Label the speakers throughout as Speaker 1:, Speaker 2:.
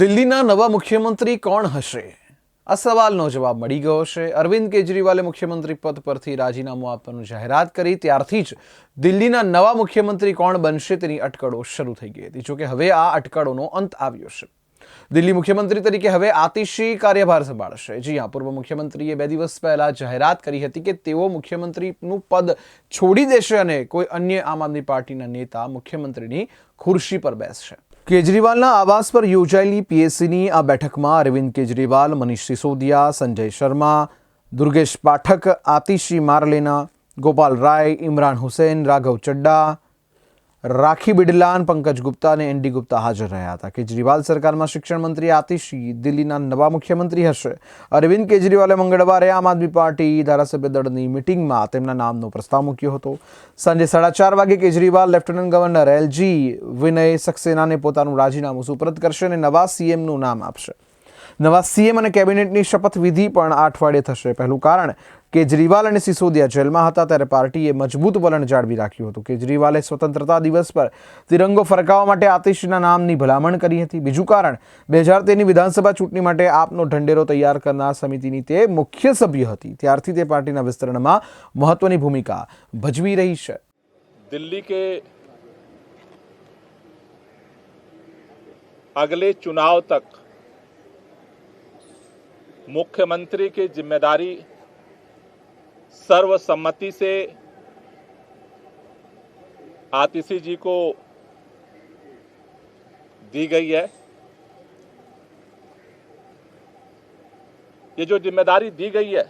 Speaker 1: દિલ્હીના નવા મુખ્યમંત્રી કોણ હશે? આ સવાલનો જવાબ મળી ગયો છે અરવિંદ કેજરીવાલે મુખ્યમંત્રી પદ પરથી રાજીનામું આપવાનું જાહેરાત કરી. ત્યારથી જ દિલ્હીના નવા મુખ્યમંત્રી કોણ બનશે તેની અટકળો શરૂ થઈ ગઈ હતી. જોકે હવે આ અટકળોનો અંત આવ્યો છે. દિલ્હી મુખ્યમંત્રી તરીકે હવે આતિશી કાર્યભાર સંભાળશે. જી હા, પૂર્વ મુખ્યમંત્રીએ બે દિવસ પહેલા જાહેરાત કરી હતી કે તેઓ મુખ્યમંત્રીનું પદ છોડી દેશે અને કોઈ અન્ય આમ આદમી પાર્ટીના નેતા મુખ્યમંત્રીની ખુરશી પર બેસશે. કેજરીવાલના આવાસ પર યોજાયેલી પીએસસીની આ બેઠકમાં અરવિંદ કેજરીવાલ, મનીષ સિસોદિયા, સંજય શર્મા, દુર્ગેશ પાઠક, આતિશી મારલેના, ગોપાલ રાય, ઇમરાન હુસૈન, રાઘવ ચડ્ડા રાખી બિડલાન પંકજ ગુપ્તા અને એનડી ગુપ્તા હાજર રહ્યા હતા. કેજરીવાલ સરકારમાં શિક્ષણ મંત્રી આતિશી, દિલ્હીના નવા મુખ્યમંત્રી હશે. અરવિંદ કેજરીવાલે મંગળવારે આમ આદમી પાર્ટી ધારાસભ્ય દળની મિટિંગમાં તેમના નામનો પ્રસ્તાવ મૂક્યો હતો. સાંજે સાડા ચાર વાગે Kejriwal, lieutenant governor LG Vinay સક્સેનાને પોતાનું રાજીનામું સુપરત કરશે અને નવા સીએમનું નામ આપશે. નવા સીએમ અને કેબિનેટની શપથવિધિ પણ આ અઠવાડિયે થશે. પહેલું કારણ કેજરીવાલ અને સિસોદિયા જેલમાં હતા ત્યારે પાર્ટીએ મજબૂત વલણ જાળવી રાખ્યું હતું કેજરીવાલે સ્વતંત્રતા દિવસ પર તિરંગો ફરકાવવા માટે આતિશીના નામની ભલામણ કરી હતી બીજું કારણ બે હજાર તેરની વિધાનસભા ચૂંટણી માટે આપનો ઢંઢેરો તૈયાર કરનાર સમિતિની તે મુખ્ય સભ્ય હતી ત્યારથી તે પાર્ટીના વિસ્તરણમાં મહત્વની ભૂમિકા ભજવી રહી છે
Speaker 2: दिल्ली के अगले चुनाव तक मुख्यमंत्री की जिम्मेदारी सर्वसम्मति से आतिशी जी को दी गई है। ये जो ज़िम्मेदारी दी गई है,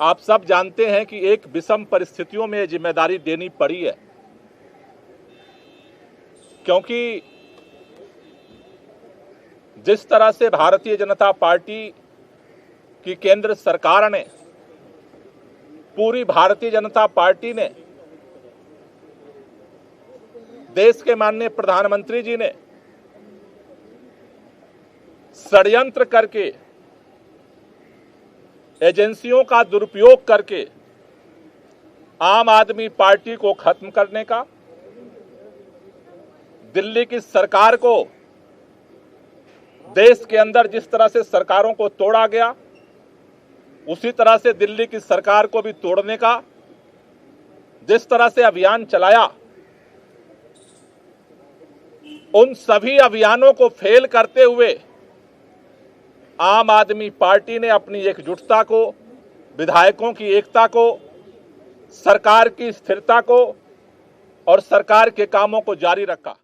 Speaker 2: आप सब जानते हैं कि एक विषम परिस्थितियों में ये ज़िम्मेदारी देनी पड़ी है, क्योंकि जिस तरह से भारतीय जनता पार्टी की केंद्र सरकार ने, पूरी भारतीय जनता पार्टी ने, देश के माननीय प्रधानमंत्री जी ने षड्यंत्र करके, एजेंसियों का दुरुपयोग करके, आम आदमी पार्टी को खत्म करने का, दिल्ली की सरकार को, देश के अंदर जिस तरह से सरकारों को तोड़ा गया उसी तरह से दिल्ली की सरकार को भी तोड़ने का, जिस तरह से अभियान चलाया, उन सभी अभियानों को फेल करते हुए आम आदमी पार्टी ने अपनी एकजुटता को, विधायकों की एकता को, सरकार की स्थिरता को और सरकार के कामों को जारी रखा।